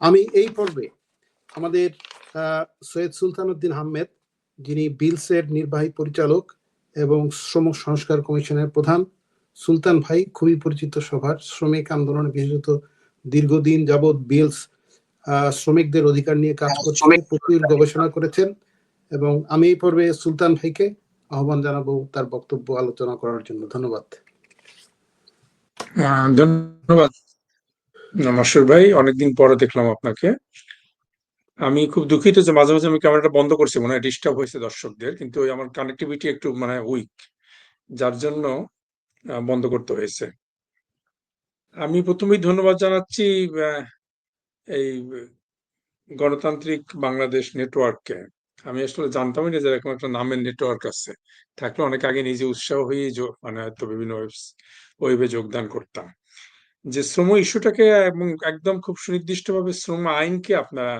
আমি এই পর্বে আমাদের আহ, সৈয়দ সুলতান উদ্দিন আহমেদ যিনি বিলসের নির্বাহী পরিচালক এবং শ্রম সংস্কার কমিশনের প্রধান সুলতান ভাই খুবই পরিচিত সভার শ্রমিক আন্দোলনে বিশেষত দীর্ঘদিন যাবৎ বিলস আহ, শ্রমিকদের অধিকার নিয়ে কাজ করছে প্রচুর গবেষণা করেছেন এবং আমি এই পর্বে সুলতান ভাইকে আহ্বান জানাব তার বক্তব্য আলোচনা করার জন্য। ধন্যবাদ। ধন্যবাদ। নমস্কার ভাই, অনেকদিন পরে দেখলাম আপনাকে। আমি খুব দুঃখিত যে মাঝে মাঝে আমি ক্যামেরাটা বন্ধ করছি, মনে হয় ডিস্টার্ব হয়েছে দর্শকদের, কিন্তু আমার কানেক্টিভিটি একটু মানে উইক যার জন্য বন্ধ করতে হয়েছে। আমি প্রথমেই ধন্যবাদ জানাচ্ছি এই, গণতান্ত্রিক বাংলাদেশ নেটওয়ার্ককে আমি আসলে জানতামই না যে এরকম একটা নামের নেটওয়ার্ক আছে। থাকলে অনেক আগে নিজে উৎসাহ হয়ে মানে হয়তো বিভিন্ন ওয়েবে যোগদান করতাম। যে শ্রম ইস্যুটাকে একদম খুব সুনির্দিষ্টভাবে শ্রম আইনকে আপনারা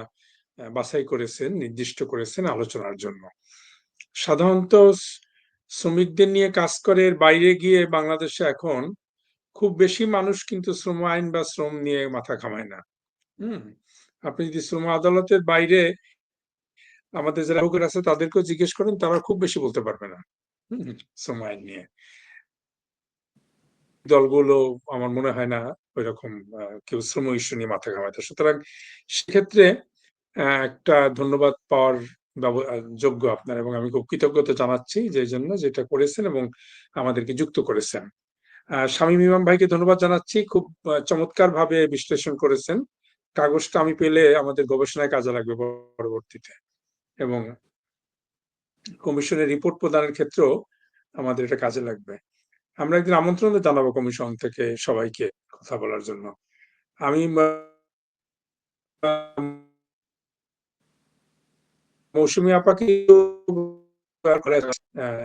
বাছাই করেছেন, নির্দিষ্ট করেছেন আলোচনার জন্য। সাধারণত শ্রমিকদের নিয়ে কাজ করে বাইরে গিয়ে বাংলাদেশে এখন খুব বেশি মানুষ কিন্তু শ্রম আইন বা শ্রম নিয়ে মাথা ঘামায় না। হুম? আপনি যদি শ্রম আদালতের বাইরে আমাদের যারা আছে তাদেরকেও জিজ্ঞেস করেন, তারা খুব বেশি বলতে পারবে না। হুম? শ্রম আইন নিয়ে। দলগুলো আমার মনে হয় না ওই রকম কেউ শ্রম ইস্যু নিয়ে মাথা ঘামাইতে সুতরাং সেক্ষেত্রে একটা ধন্যবাদ পাওয়ার যোগ্য আপনার এবং আমি খুব কৃতজ্ঞতা জানাচ্ছি যে জন্য যেটা করেছেন এবং আমাদেরকে যুক্ত করেছেন। আহ, শামীম ইমাম ভাইকে ধন্যবাদ জানাচ্ছি। খুব চমৎকার ভাবে বিশ্লেষণ করেছেন। কাগজটা আমি পেলে আমাদের গবেষণায় কাজে লাগবে পরবর্তীতে এবং কমিশনের রিপোর্ট প্রদানের ক্ষেত্রেও আমাদের এটা কাজে লাগবে। আমরা একদিন আমন্ত্রণ জানাব কমিশন থেকে সবাইকে কথা বলার জন্য। আমি মৌসুমী আপাকে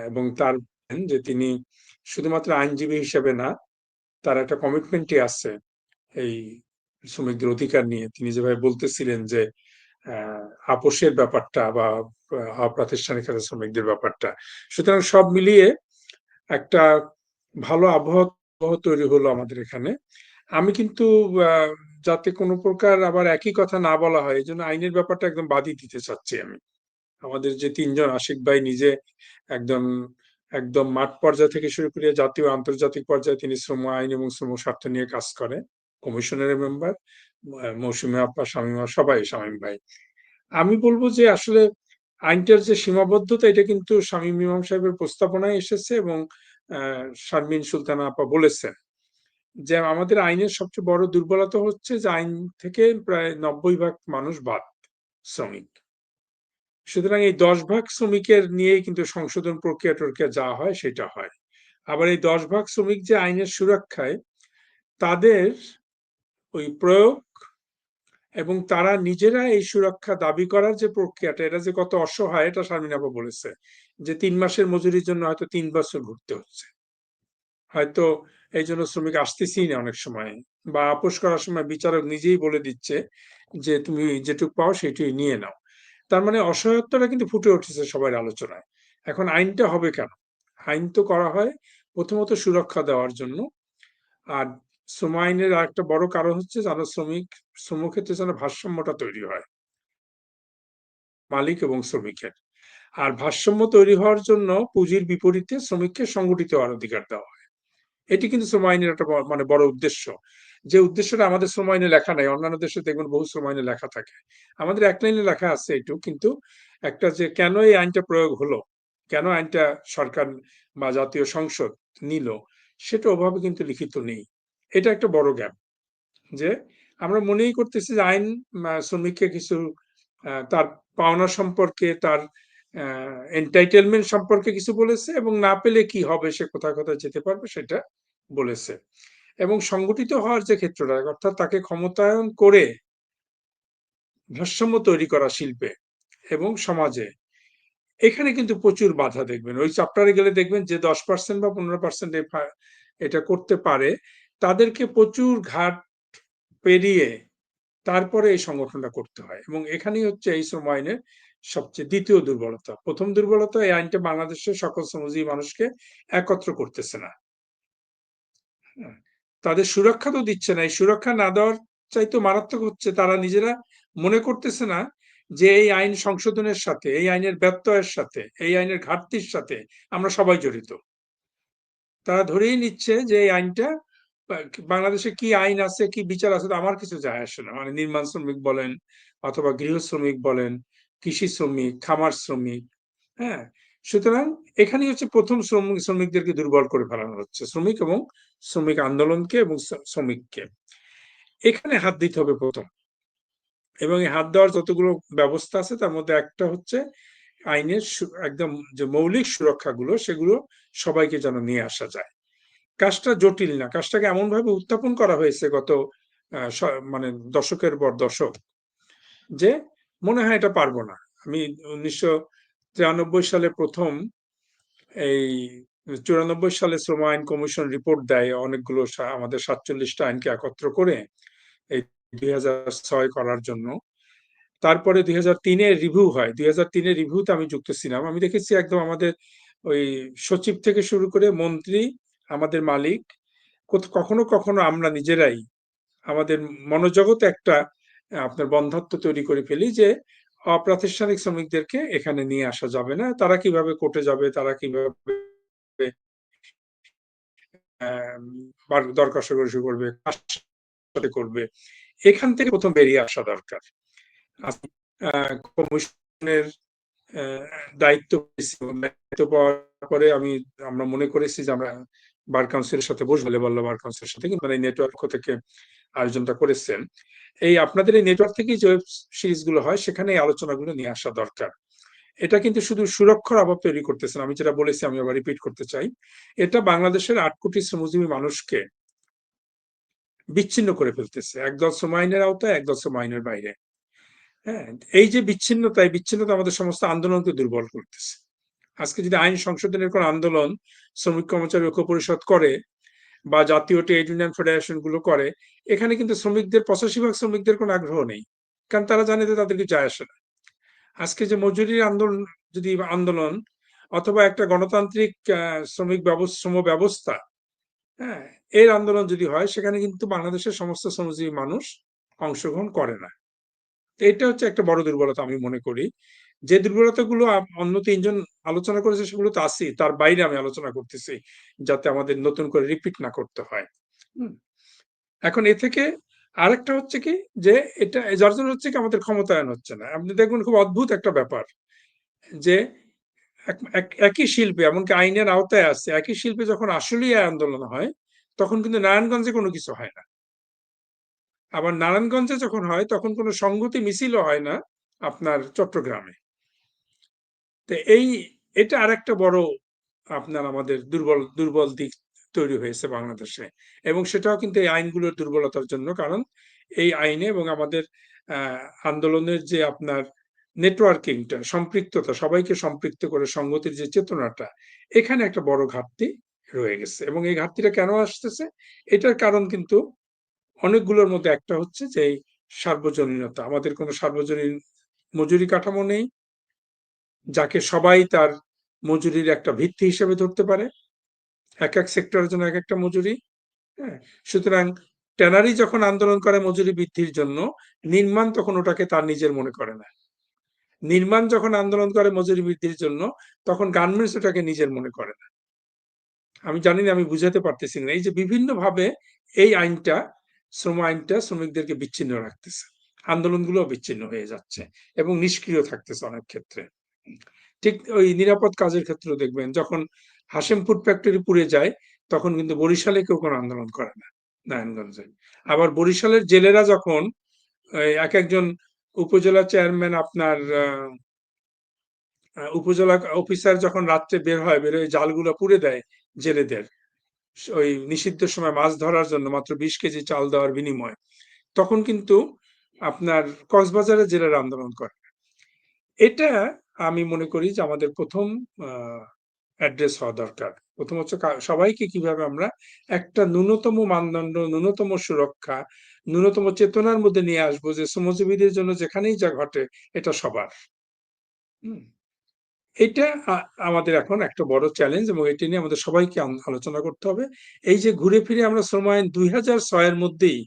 এবং তার যে তিনি শুধুমাত্র আইনজীবী হিসেবে না তার একটা কমিটমেন্টই আছে এই শ্রমিকদের অধিকার নিয়ে। তিনি যেভাবে বলতেছিলেন যে আপোষের ব্যাপারটা বা আহ, অপ্রাতিষ্ঠানিক শ্রমিকদের ব্যাপারটা। সুতরাং সব মিলিয়ে একটা ভালো আবহাওয়া তৈরি হলো আমাদের এখানে। আমি কিন্তু যাতে কোনো প্রকার আবার একই কথা না বলা হয়, এই জন্য আইনের ব্যাপারটা একদম বাদই দিতে চাচ্ছি আমি। আমাদের যে তিনজন আশিক ভাই নিজে একদম একদম মাঠ পর্যায় থেকে শুরু করে জাতীয় আন্তর্জাতিক পর্যায়ে তিনি শ্রম আইন এবং শ্রম স্বার্থ নিয়ে কাজ করে কমিশনের মেম্বার মৌসুমী আপা শামীমা, সবাই শামীম ভাই। আমি বলব যে আসলে আইনটার যে সীমাবদ্ধতা, এটা কিন্তু শামীম ইমাম সাহেবের প্রস্তাবনায় এসেছে এবং শারমিন সুলতানা আপা বলেছেন যে আমাদের আইনের সবচেয়ে বড় দুর্বলতা হচ্ছে যে আইন থেকে প্রায় নব্বই ভাগ মানুষ বাদ শ্রমিক। সুতরাং এই দশ ভাগ শ্রমিকের নিয়েই কিন্তু সংশোধন প্রক্রিয়া টরক্রিয়া যা হয় সেটা হয়। আবার এই দশ ভাগ শ্রমিক যে আইনের সুরক্ষায় তাদের ওই প্রয়োগ এবং তারা নিজেরা এই সুরক্ষা দাবি করার যে প্রক্রিয়াটা, এটা যে কত অসহায়, এটা শারমিন আপা বলেছে যে তিন মাসের মজুরির জন্য হয়তো তিন বছর ঘুরতে হচ্ছে। হয়তো এই জন্য শ্রমিক আসতেছি না অনেক সময় বা আপোষ করার সময় বিচারক নিজেই বলে দিচ্ছে যে তুমি যেটুকু পাও সেটুকুই নিয়ে নাও। তার মানে অসহায়ত্বটা কিন্তু ফুটে উঠেছে সবার আলোচনায়। এখন আইনটা হবে কেন? আইন তো করা হয় প্রথমত সুরক্ষা দেওয়ার জন্য। আর শ্রম আইনের আরেকটা বড় কারণ হচ্ছে যেন শ্রমিক, শ্রমক্ষেত্রে যেন ভারসাম্যটা তৈরি হয়। মালিক এবং শ্রমিকের। আর ভারসাম্য তৈরি হওয়ার জন্য পুঁজির বিপরীতে শ্রমিককে সংগঠিত হওয়ার অধিকার দেওয়া হয়। এটি কিন্তু শ্রম আইনের একটা মানে বড় উদ্দেশ্য। যে উদ্দেশ্যটা আমাদের শ্রম আইনে লেখা নাই, অন্যান্য দেশে দেখবেন বহু শ্রম আইনে লেখা থাকে। আমাদের এক লাইনে লেখা আছে একটু কিন্তু একটা যে কেন এই আইনটা প্রয়োগ হলো, কেন আইনটা সরকার বা জাতীয় সংসদ নিল, সেটা ওভাবে কিন্তু লিখিত নেই। এটা একটা বড় গ্যাপ যে আমরা মনেই করতেছি যে আইন শ্রমিককে কিছু তার পাওনা সম্পর্কে, তার এন্টাইটেলমেন্ট সম্পর্কে কিছু বলেছে এবং না পেলে কি হবে, সে কোথায় কোথায় যেতে পারবে সেটা বলেছে। এবং সংগঠিত হওয়ার যে ক্ষেত্রটা, অর্থাৎ তাকে ক্ষমতায়ন করে ভারসাম্য তৈরি করা শিল্পে এবং সমাজে, এখানে কিন্তু প্রচুর বাধা দেখবেন। ওই চ্যাপ্টারে গেলে দেখবেন যে দশ পার্সেন্ট বা পনেরো পার্সেন্ট এটা করতে পারে। তাদেরকে প্রচুর ঘাট পেরিয়ে তারপরে এই সংগঠনটা করতে হয় এবং এখানেই হচ্ছে এই শ্রম আইনের সবচেয়ে দ্বিতীয় দুর্বলতা। প্রথম দুর্বলতা এই আইনটা বাংলাদেশের সকল শ্রমজীবী মানুষকে একত্র করতেছে না। হ্যাঁ, তাদের সুরক্ষা তো দিচ্ছে না। এই সুরক্ষা না দেওয়ার চাইতে মারাত্মক হচ্ছে তারা নিজেরা মনে করতেছে না যে এই আইন সংশোধনের সাথে এই আইনের ব্যত্যয়ের সাথে এই আইনের ঘাটতির সাথে আমরা সবাই জড়িত। তারা ধরেই নিচ্ছে যে এই আইনটা বাংলাদেশে কি আইন আছে, কি বিচার আছে আমার কিছু যায় আসে না। মানে নির্মাণ শ্রমিক বলেন অথবা গৃহ শ্রমিক বলেন, কৃষি শ্রমিক, খামার শ্রমিক হ্যাঁ? সুতরাং এখানেই হচ্ছে প্রথম শ্রমিক শ্রমিকদেরকে দুর্বল করে ফেলানো হচ্ছে, শ্রমিক এবং শ্রমিক আন্দোলনকে এবং শ্রমিককে। এখানে হাত দিতে হবে প্রথম। এবং এই হাত দেওয়ার যতগুলো ব্যবস্থা আছে, তার মধ্যে একটা হচ্ছে আইনের একদম যে মৌলিক সুরক্ষাগুলো, সেগুলো সবাইকে যেন নিয়ে আসা যায়। কাজটা জটিল না। কাজটাকে এমন ভাবে উত্থাপন করা হয়েছে গত মানে দশকের পর দশক যে মনে হয় এটা পারব না। আমি উনিশশো তিরানব্বই সালে প্রথম এই চুরানব্বই সালে শ্রম আইন কমিশন রিপোর্ট দেয় অনেকগুলো আমাদের সাতচল্লিশটা আইনকে একত্র করে এই দুই ছয় করার জন্য। তারপরে দুই হাজার তিনে রিভিউ হয়। দুই হাজার তিনে রিভিউতে আমি যুক্ত ছিলাম। আমি দেখেছি একদম আমাদের ওই সচিব থেকে শুরু করে মন্ত্রী আমাদের মালিক। কখনো কখনো আমরা নিজেরাই আমাদের মনোজগতে একটা, আপনার বন্ধাত্ব তৈরি করে ফেলি যে, অপ্রাতিষ্ঠানিক শ্রমিকদেরকে এখানে নিয়ে আসা যাবে না। তারা কীভাবে কোর্টে যাবে, তারা কীভাবে দর কষাকষি করবে সাথে করবে। এখান থেকে প্রথম বেরিয়ে আসা দরকার। কমিশনের দায়িত্ব দায়িত্ব পাওয়ার পরে আমি আমরা মনে করেছি যে আমরা বার কাউন্সিলের সাথে বসবো লেবাল বার কাউন্সিলের সাথে কিন্তু এই নেটওয়ার্ক থেকে আয়োজনটা করেছেন। এই আপনাদের এই নেটওয়ার্ক থেকে যে ওয়েব সিরিজগুলো হয় সেখানে এই আলোচনাগুলো নিয়ে আসা দরকার। এটা কিন্তু শুধু সুরক্ষার অভাব তৈরি করতেছে আমি যেটা বলেছি, আমি আবার রিপিট করতে চাই। এটা বাংলাদেশের আট কোটি শ্রমজীবী মানুষকে বিচ্ছিন্ন করে ফেলতেছে। একদল শ্রম আওতায় একদল শ্রম বাইরে। হ্যাঁ এই যে বিচ্ছিন্নতা, এই বিচ্ছিন্নতা আমাদের সমস্ত আন্দোলনকে দুর্বল করতেছে। আজকে যদি আইন সংশোধনের কোন আন্দোলন শ্রমিক কর্মচারী ঐক্য পরিষদ করে বা জাতীয় ট্রেড ইউনিয়ন ফেডারেশনগুলো করে, এখানে কিন্তু শ্রমিকদের, পঁচাশি ভাগ শ্রমিকদের কোনো আগ্রহ নেই। কারণ তারা জানে যে তাদেরকে যায় আসে না। আজকে যে মজুরির আন্দোলন, যদি আন্দোলন অথবা একটা গণতান্ত্রিক শ্রমিক শ্রম ব্যবস্থা হ্যাঁ এর আন্দোলন যদি হয়, সেখানে কিন্তু বাংলাদেশের সমস্ত শ্রমজীবী মানুষ অংশগ্রহণ করে না। এটা হচ্ছে একটা বড় দুর্বলতা আমি মনে করি। যে দুর্বলতাগুলো অন্য তিনজন আলোচনা করেছে সেগুলো তো আছে তার বাইরে আমি আলোচনা করতেছি যাতে আমাদের নতুন করে রিপিট না করতে হয়। এখন এ থেকে আরেকটা হচ্ছে কি যে এটা, যার জন্য হচ্ছে কি আমাদের ক্ষমতায়ন হচ্ছে না। আপনি দেখবেন খুব অদ্ভুত একটা ব্যাপার যে এক- এক- একই শিল্পে, এমনকি আইনের আওতায় আছে, একই শিল্পে যখন আসলেই আন্দোলন হয়, তখন কিন্তু নারায়ণগঞ্জে কোনো কিছু হয় না। আবার নারায়ণগঞ্জে যখন হয়, তখন কোনো সংহতি মিছিলও হয় না আপনার চট্টগ্রামে। তো এই, এটা আরেকটা বড় আপনার আমাদের দুর্বল দুর্বল দিক তৈরি হয়েছে বাংলাদেশে। এবং সেটাও কিন্তু এই আইনগুলোর দুর্বলতার জন্য। কারণ এই আইনে এবং আমাদের আন্দোলনের যে আপনার নেটওয়ার্কিংটা, সম্পৃক্ততা, সবাইকে সম্পৃক্ত করে সংগতির যে চেতনাটা, এখানে একটা বড় ঘাটতি রয়ে গেছে। এবং এই ঘাটতিটা কেন আসতেছে? এটার কারণ কিন্তু অনেকগুলোর মধ্যে একটা হচ্ছে যে সার্বজনীনতা। আমাদের কোনো সার্বজনীন মজুরি কাঠামো নেই। যাকে সবাই তার মজুরির একটা ভিত্তি হিসেবে ধরতে পারে। এক এক সেক্টরের জন্য এক একটা মজুরি হ্যাঁ? সুতরাং ট্যানারি যখন আন্দোলন করে মজুরি বৃদ্ধির জন্য, নির্মাণ তখন ওটাকে তার নিজের মনে করে না। নির্মাণ যখন আন্দোলন করে মজুরি বৃদ্ধির জন্য, তখন গার্মেন্টস ওটাকে নিজের মনে করে না। আমি জানি না, আমি বুঝাতে পারতেছি না। এই যে বিভিন্ন ভাবে এই আইনটা, শ্রম আইনটা শ্রমিকদেরকে বিচ্ছিন্ন রাখতেছে। আন্দোলনগুলো বিচ্ছিন্ন হয়ে যাচ্ছে এবং নিষ্ক্রিয় থাকতেছে অনেক ক্ষেত্রে। ঠিক ওই নিরাপদ কাজের ক্ষেত্রে দেখবেন, যখন হাসেম ফুড ফ্যাক্টরি পুড়ে যায়, তখন কিন্তু বরিশালে কেউ কোনো আন্দোলন করে না নারায়ণগঞ্জে। আবার বরিশালের জেলেরা যখন এক একজন উপজেলা চেয়ারম্যান আপনার উপজেলা অফিসার যখন রাত্রে বের হয়, বের হয়ে জালগুলো পুড়ে দেয় জেলেদের ওই নিষিদ্ধ সময় মাছ ধরার জন্য মাত্র বিশ কেজি চাল দেওয়ার বিনিময়ে, তখন কিন্তু আপনার কক্সবাজারের জেলেরা আন্দোলন করে এটা আমি মনে করি যে আমাদের প্রথম অ্যাড্রেস হওয়া দরকার। প্রথম হচ্ছে সবাইকে কীভাবে আমরা একটা ন্যূনতম মানদণ্ড, ন্যূনতম সুরক্ষা, ন্যূনতম চেতনার মধ্যে নিয়ে আসব যে শ্রমজীবীদের জন্য যেখানেই যা ঘটে, এটা সবার। এটা আমাদের এখন একটা বড় চ্যালেঞ্জ এবং এটি নিয়ে আমাদের সবাইকে আলোচনা করতে হবে। এই যে ঘুরে ফিরে আমরা শ্রম আইন দুই হাজার ছয়ের মধ্যেই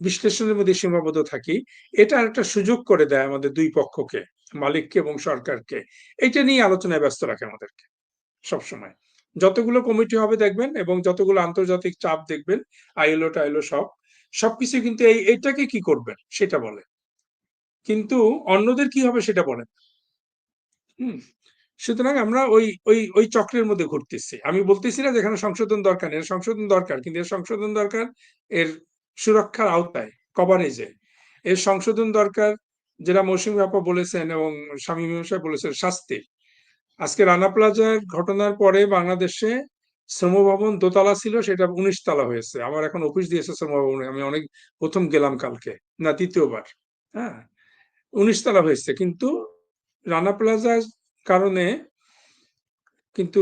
বিশ্লেষণের মধ্যে সীমাবদ্ধ থাকি, এটা একটা সুযোগ করে দেয় আমাদের দুই পক্ষকে। মালিককে এবং সরকারকে। এটা নিয়ে আলোচনায় ব্যস্ত রাখে আমাদেরকে, সবসময়। যতগুলো কমিটি হবে দেখবেন এবং যতগুলো আন্তর্জাতিক চাপ দেখবেন, আইএলও টাইলো সব, সবকিছু কিন্তু এই, এইটাকে কি করবেন সেটা বলে। কিন্তু অন্যদের কি হবে সেটা বলেন হুম, সুতরাং আমরা ওই ওই ওই চক্রের মধ্যে ঘুরতেছি। আমি বলতেছি না যেখানে সংশোধন দরকার এর সংশোধন দরকার, কিন্তু এর সংশোধন দরকার এর সুরক্ষার আওতায় কভারেজে এর সংশোধন দরকার যেটা মৌসুমী আপা বলেছেন এবং স্বামী মীমাংসা বলেছেন শাস্তির আজকে রানা প্লাজার ঘটনার পরে বাংলাদেশে শ্রমভবন দোতলা ছিল, সেটা উনিশ তলা হয়েছে। আমার এখন অফিস দিয়েছে শ্রমভবনে, আমি অনেক প্রথম গেলাম কালকে, না তৃতীয়বার হ্যাঁ? উনিশ তলা হয়েছে, কিন্তু রানা প্লাজার কারণে কিন্তু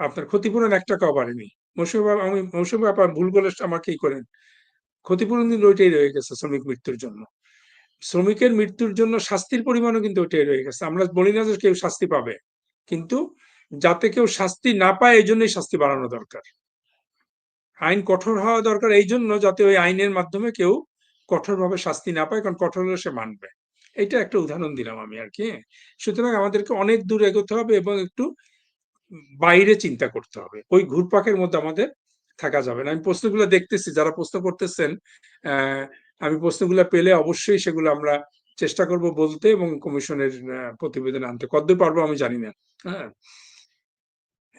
আপনার ক্ষতিপূরণ এক টাকাও বাড়েনি মৌসুমী আমি, মৌসুমী আপনার ভুল বলে আমাকে ই করেন। ক্ষতিপূরণ কিন্তু ওইটাই রয়ে গেছে শ্রমিক মৃত্যুর জন্য। শ্রমিকের মৃত্যুর জন্য শাস্তির পরিমাণও কিন্তু ওইটাই রয়ে গেছে। আমরা বলি না যে কেউ শাস্তি পাবে কিন্তু যাতে কেউ শাস্তি না পায় এই জন্যই শাস্তি বাড়ানো দরকার। আইন কঠোর হওয়া দরকার এই জন্য যাতে ওই আইনের মাধ্যমে কেউ কঠোরভাবে শাস্তি না পায় কারণ কঠোর হলে সে মানবে। এটা একটা উদাহরণ দিলাম আমি আর কি। সুতরাং আমাদেরকে অনেক দূর এগোতে হবে এবং একটু বাইরে চিন্তা করতে হবে। ওই ঘুরপাকের মধ্যে আমাদের থাকা যাবে না। আমি প্রশ্নগুলো দেখতেছি যারা প্রশ্ন করতেছেন আহ, আমি প্রশ্নগুলো পেলে অবশ্যই সেগুলো আমরা চেষ্টা করব বলতে এবং কমিশনের প্রতিবেদন আনতে। কতদূর পারব আমি জানি না হ্যাঁ।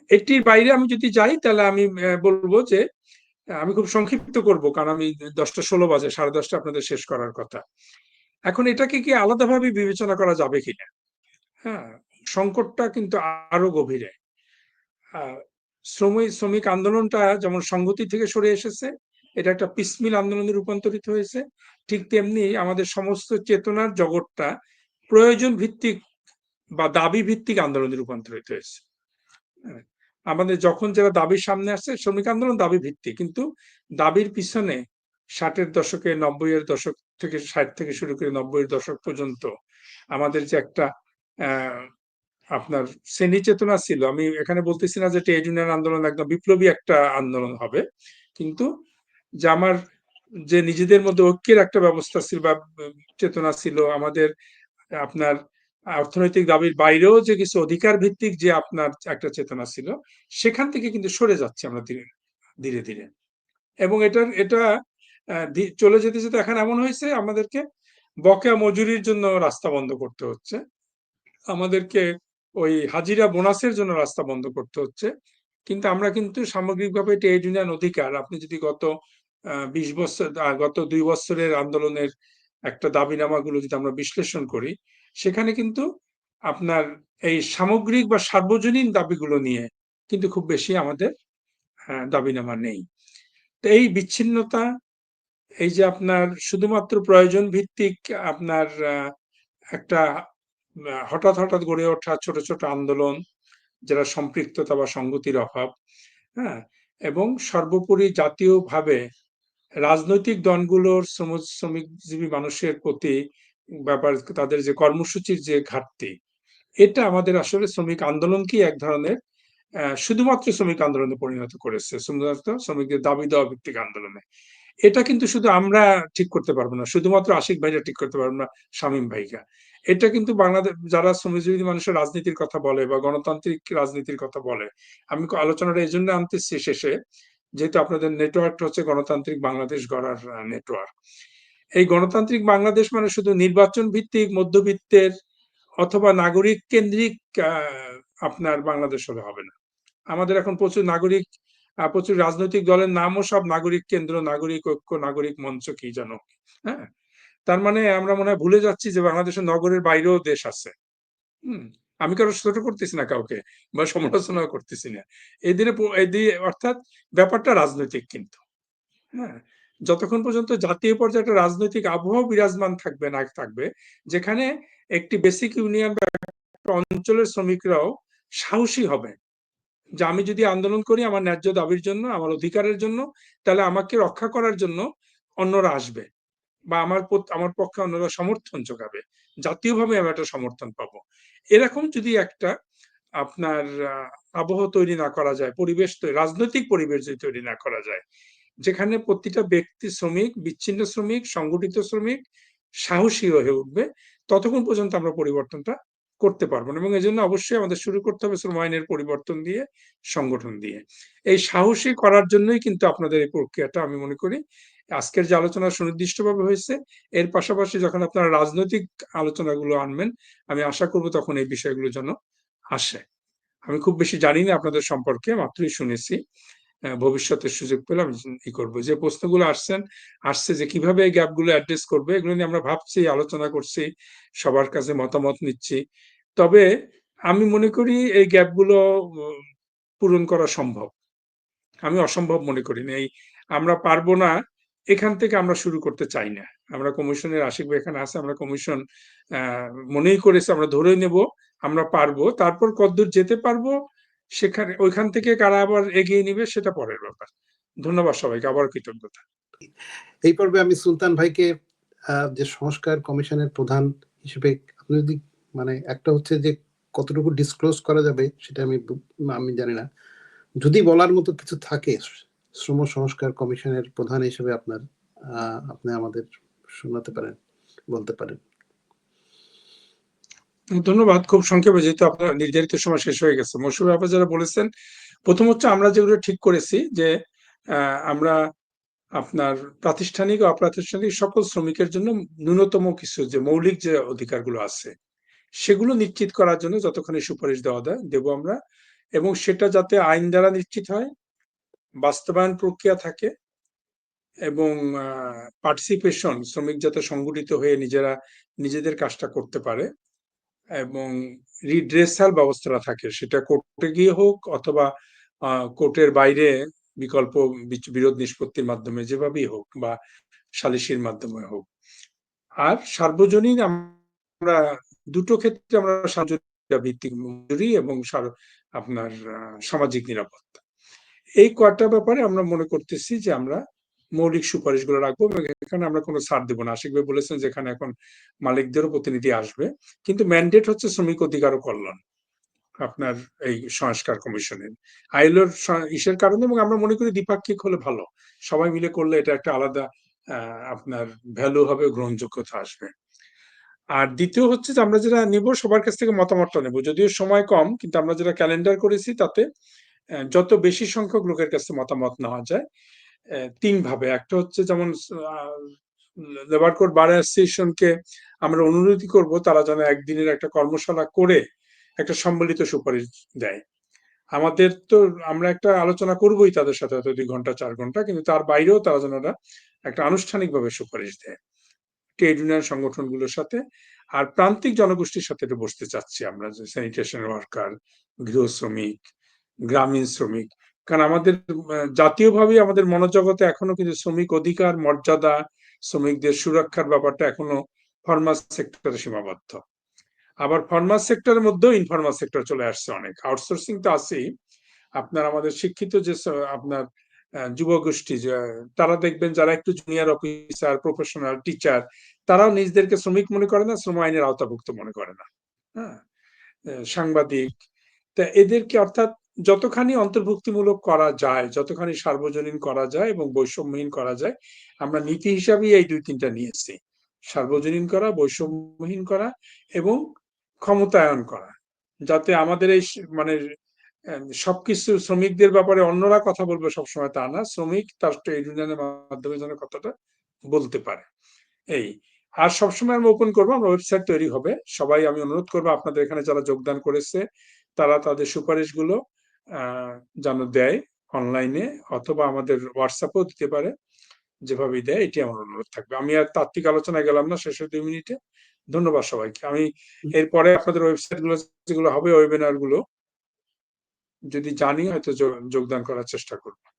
এটির বাইরে আমি যদি যাই তাহলে আমি বলব যে, আমি খুব সংক্ষিপ্ত করব কারণ আমি দশটা ষোলো বাজে, সাড়ে দশটা আপনাদের শেষ করার কথা। এখন এটাকে কি আলাদাভাবে বিবেচনা করা যাবে কিনা? হ্যাঁ সংকটটা কিন্তু আরও গভীরে। শ্রমিক শ্রমিক আন্দোলনটা যেমন সংগতি থেকে সরে এসেছে এটা একটা পিসমিল আন্দোলনে রূপান্তরিত হয়েছে। ঠিক তেমনি আমাদের সমস্ত চেতনার জগৎটা প্রয়োজন ভিত্তিক বা দাবি ভিত্তিক আন্দোলনে রূপান্তরিত হয়েছে। হ্যাঁ, আমাদের যখন যারা দাবির সামনে আসছে শ্রমিক আন্দোলন দাবি ভিত্তিক কিন্তু দাবির পিছনে ষাটের দশকে নব্বই এর দশক থেকে ষাট থেকে শুরু করে নব্বই দশক পর্যন্ত আমাদের যে একটা আপনার শ্রেণি চেতনা ছিল। আমি এখানে বলতেছি না যে ট্রেড ইউনিয়ন আন্দোলন একদম বিপ্লবী একটা আন্দোলন হবে কিন্তু যে আমার যে নিজেদের মধ্যে ঐক্যের একটা ব্যবস্থা ছিল বা চেতনা ছিল, আমাদের আপনার অর্থনৈতিক দাবির বাইরেও যে কিছু অধিকার ভিত্তিক যে আপনার একটা চেতনা ছিল, সেখান থেকে কিন্তু সরে যাচ্ছে আমরা ধীরে ধীরে ধীরে। এবং এটার, এটা চলে যেতে যেতে এখন এমন হয়েছে, আমাদেরকে বকেয়া মজুরির জন্য রাস্তা বন্ধ করতে হচ্ছে। আমাদেরকে ওই হাজিরা বোনাসের জন্য রাস্তা বন্ধ করতে হচ্ছে। কিন্তু আমরা কিন্তু সামগ্রিকভাবে ট্রেড ইউনিয়ন অধিকার। আপনি যদি গত বিশ বছর গত দুই বছরের আন্দোলনের একটা দাবিনামাগুলো যদি আমরা বিশ্লেষণ করি, সেখানে কিন্তু আপনার এই সামগ্রিক বা সার্বজনীন দাবিগুলো নিয়ে কিন্তু খুব বেশি আমাদের দাবিনামা নেই। তো এই বিচ্ছিন্নতা, এই যে আপনার শুধুমাত্র প্রয়োজন ভিত্তিক আপনার একটা হঠাৎ হঠাৎ গড়ে ওঠা ছোট ছোট আন্দোলন, যারা সম্পৃক্ততা বা সংগতির অভাব হ্যাঁ? এবং সর্বোপরি জাতীয়ভাবে রাজনৈতিক দলগুলোর শ্রম- শ্রমিকজীবী মানুষের প্রতি ব্যাপার, তাদের যে কর্মসূচির যে ঘাটতি, এটা আমাদের আসলে শ্রমিক আন্দোলনকে এক ধরনের শুধুমাত্র শ্রমিক আন্দোলনে পরিণত করেছে, শুধুমাত্র শ্রমিকদের দাবি দেওয়া ভিত্তিক আন্দোলনে। এটা কিন্তু শুধু আমরা ঠিক করতে পারব না, শুধুমাত্র আশিক ভাইরা ঠিক করতে পারব না, শামীম ভাইকা এটা কিন্তু বাংলাদেশ, যারা শ্রমিকজীবী মানুষের রাজনীতির কথা বলে বা গণতান্ত্রিক রাজনীতির কথা বলে, আমি আলোচনাটা এই জন্য আনতেছি শেষে যেহেতু আপনাদের নেটওয়ার্কটা হচ্ছে গণতান্ত্রিক বাংলাদেশ গড়ার নেটওয়ার্ক এই গণতান্ত্রিক বাংলাদেশ মানে শুধু নির্বাচন ভিত্তিক, মধ্যবিত্তের অথবা নাগরিক কেন্দ্রিক আপনার বাংলাদেশ হলে হবে না। আমাদের এখন প্রচুর নাগরিক প্রচুর রাজনৈতিক দলের নামও সব নাগরিক কেন্দ্র, নাগরিক ঐক্য, নাগরিক মঞ্চ, কি যেন হ্যাঁ? তার মানে আমরা মনে হয় ভুলে যাচ্ছি যে বাংলাদেশের নগরের বাইরেও দেশ আছে। হুম? আমি কারও ছোট করতেছি না কাউকে বা সমালোচনা করতেছি না। এদিনে এদিকে অর্থাৎ ব্যাপারটা রাজনৈতিক কিন্তু হ্যাঁ? যতক্ষণ পর্যন্ত জাতীয় পর্যায়ে একটা রাজনৈতিক আবহাওয়া বিরাজমান থাকবে না থাকবে, যেখানে একটি বেসিক ইউনিয়ন বা অঞ্চলের শ্রমিকরাও সাহসী হবে যে আমি যদি আন্দোলন করি আমার ন্যায্য দাবির জন্য, আমার অধিকারের জন্য, তাহলে আমাকে রক্ষা করার জন্য অন্যরা আসবে। বা আমার আমার পক্ষে অন্যরা সমর্থন যোগাবে। জাতীয়ভাবে আমি একটা সমর্থন পাবো। এরকম যদি একটা আপনার আবহ তৈরি না করা যায়, পরিবেশ রাজনৈতিক পরিবেশ যদি তৈরি না করা যায়, যেখানে প্রতিটা ব্যক্তি শ্রমিক, বিচ্ছিন্ন শ্রমিক, সংগঠিত শ্রমিক সাহসী হয়ে উঠবে, ততক্ষণ পর্যন্ত আমরা পরিবর্তনটা করতে পারব না এবং এই জন্য অবশ্যই আমাদের শুরু করতে হবে শ্রম আইনের পরিবর্তন দিয়ে, সংগঠন দিয়ে। এই সাহসী করার জন্যই কিন্তু আপনাদের এই প্রক্রিয়াটা আমি মনে করি। আজকের যে আলোচনা সুনির্দিষ্টভাবে হয়েছে, এর পাশাপাশি যখন আপনারা রাজনৈতিক আলোচনাগুলো আনবেন, আমি আশা করব তখন এই বিষয়গুলো যেন আসে। আমি খুব বেশি জানি না আপনাদের সম্পর্কে, মাত্রই শুনেছি। আহ, ভবিষ্যতে সুযোগ পেলে আমি ই করব। যে প্রশ্নগুলো আসছেন আসছে যে কীভাবে এই গ্যাপগুলো অ্যাড্রেস করবে এগুলো নিয়ে আমরা ভাবছি আলোচনা করছি সবার কাছে মতামত নিচ্ছি। তবে আমি মনে করি এই গ্যাপগুলো পূরণ করা সম্ভব। আমি অসম্ভব মনে করি না। এই আমরা পারব না এখান থেকে আমরা শুরু করতে চাই না। আমরা কমিশনের আশিক এখানে আছে আমরা কমিশন মনেই করেছি আমরা ধরে নেব আমরা পারব। তারপর কতদূর যেতে পারব সেখানে, ওইখান থেকে কারা আবার এগিয়ে নিবে সেটা পরের ব্যাপার। ধন্যবাদ সবাইকে, আবার কৃতজ্ঞতা। এই পর্বে আমি সুলতান ভাইকে যে সংস্কার কমিশনের প্রধান হিসেবে আপনি যদি মানে একটা হচ্ছে যে কতটুকু ডিসক্লোজ করা যাবে সেটা আমি আমি জানি না। যদি বলার মতো কিছু থাকে, শ্রম সংস্কার কমিশনের প্রধান হিসেবে আপনার আপনি আমাদের শোনাতে পারেন, বলতে পারেন। ধন্যবাদ, খুব সংক্ষেপে যেহেতু আপনার নির্ধারিত সময় শেষ হয়ে গেছে। মৌসুমী ব্যাপার যারা বলেছেন, প্রথম হচ্ছে আমরা যেগুলো ঠিক করেছি যে আমরা আপনার প্রাতিষ্ঠানিক ও অপ্রাতিষ্ঠানিক সকল শ্রমিকের জন্য ন্যূনতম কিছু যে মৌলিক যে অধিকারগুলো আছে, সেগুলো নিশ্চিত করার জন্য যতখানি সুপারিশ দেওয়া দেয় দেব আমরা। এবং সেটা যাতে আইন দ্বারা নিশ্চিত হয়, বাস্তবায়ন প্রক্রিয়া থাকে এবং পার্টিসিপেশন শ্রমিক যাতে সংগঠিত হয়ে নিজেরা নিজেদের কাজটা করতে পারে। এবং রিড্রেসাল ব্যবস্থাটা থাকে। সেটা কোর্টে গিয়ে হোক অথবা কোর্টের বাইরে বিকল্প বিরোধ নিষ্পত্তির মাধ্যমে যেভাবেই হোক বা সালিসির মাধ্যমে হোক। আর সার্বজনীন আমরা দুটো ক্ষেত্রে আমরা ভিত্তিক মজুরি এবং আপনার সামাজিক নিরাপত্তা। এই কয়টা ব্যাপারে আমরা মনে করতেছি যে আমরা মৌলিক সুপারিশগুলো রাখব এবং এখানে আমরা কোনো ছাড় দেবো না। আশিক ভাই বলেছেন যে এখানে মালিকদেরও প্রতিনিধি আসবে। কিন্তু ম্যান্ডেট হচ্ছে শ্রমিক অধিকার ও কল্যাণ, আপনার এই সংস্কার কমিশনের। আইলোর ইসের কারণে এবং আমরা মনে করি দ্বিপাক্ষিক হলে ভালো। সবাই মিলে করলে এটা একটা আলাদা আপনার ভ্যালু হবে, গ্রহণযোগ্যতা আসবে। আর দ্বিতীয় হচ্ছে যে আমরা যেটা নিব, সবার কাছ থেকে মতামতটা নেব। যদিও সময় কম, কিন্তু আমরা যেটা ক্যালেন্ডার করেছি তাতে যত বেশি সংখ্যক লোকের কাছে মতামত নেওয়া যায় তিন ভাবে। একটা হচ্ছে যেমন লেবার কোড বার অ্যাসোসিয়েশনকে আমরা অনুরোধ করব তারা যেন একদিনের একটা কর্মশালা করে একটা সম্মিলিত সুপারিশ দেয়। আমাদের তো আমরা একটা আলোচনা করবোই তাদের সাথে হয়তো দুই ঘণ্টা, চার ঘণ্টা, কিন্তু তার বাইরেও তারা যেন একটা আনুষ্ঠানিকভাবে সুপারিশ দেয়। ট্রেড ইউনিয়ন সংগঠনগুলোর সাথে আর প্রান্তিক জনগোষ্ঠীর সাথে বসতে চাচ্ছি আমরা যে স্যানিটেশন ওয়ার্কার গৃহ শ্রমিক, গ্রামীণ শ্রমিক কারণ আমাদের জাতীয়ভাবে আমাদের মনোজগতে এখনও কিন্তু শ্রমিক অধিকার, মর্যাদা, শ্রমিকদের সুরক্ষার ব্যাপারটা এখনও ফরমাস সেক্টরে সীমাবদ্ধ। আবার ফরমাস সেক্টরের মধ্যেও ইনফরমাল সেক্টর চলে আসছে অনেক। আউটসোর্সিং তো আছেই। আপনার আমাদের শিক্ষিত যে আপনার যুবগোষ্ঠী তারা দেখবেন যারা একটু জুনিয়র অফিসার প্রফেশনাল টিচার তারাও নিজেদেরকে শ্রমিক মনে করে না, শ্রম আইনের আওতাভুক্ত মনে করে না। হ্যাঁ? সাংবাদিক। তা এদেরকে অর্থাৎ যতখানি অন্তর্ভুক্তিমূলক করা যায়, যতখানি সার্বজনীন করা যায় এবং বৈষম্যহীন করা যায়, আমরা নীতি হিসাবেই এই দুই তিনটা নিয়েছি সার্বজনীন করা, বৈষম্যহীন করা এবং ক্ষমতায়ন করা। যাতে আমাদের এই মানে সবকিছু শ্রমিকদের ব্যাপারে অন্যরা কথা বলবে সবসময় তা না। শ্রমিক তার ট্রেড ইউনিয়নের মাধ্যমে যেন কথাটা বলতে পারে। এই, আর সবসময় আমরা ওপেন করব, আমরা ওয়েবসাইট তৈরি হবে। সবাই আমি অনুরোধ করব আপনাদের এখানে যারা যোগদান করেছে, তারা তাদের সুপারিশগুলো যেন দেয় অনলাইনে অথবা আমাদের হোয়াটসঅ্যাপেও দিতে পারে। যেভাবে দেয় এটি আমার অনুরোধ থাকবে। আমি আর তাত্ত্বিক আলোচনায় গেলাম না শেষের দুই মিনিটে। ধন্যবাদ সবাইকে। আমি এরপরে আপনাদের ওয়েবসাইটগুলো যেগুলো হবে ওয়েবিনারগুলো যদি জানি হয়তো যোগ- যোগদান করার চেষ্টা করব।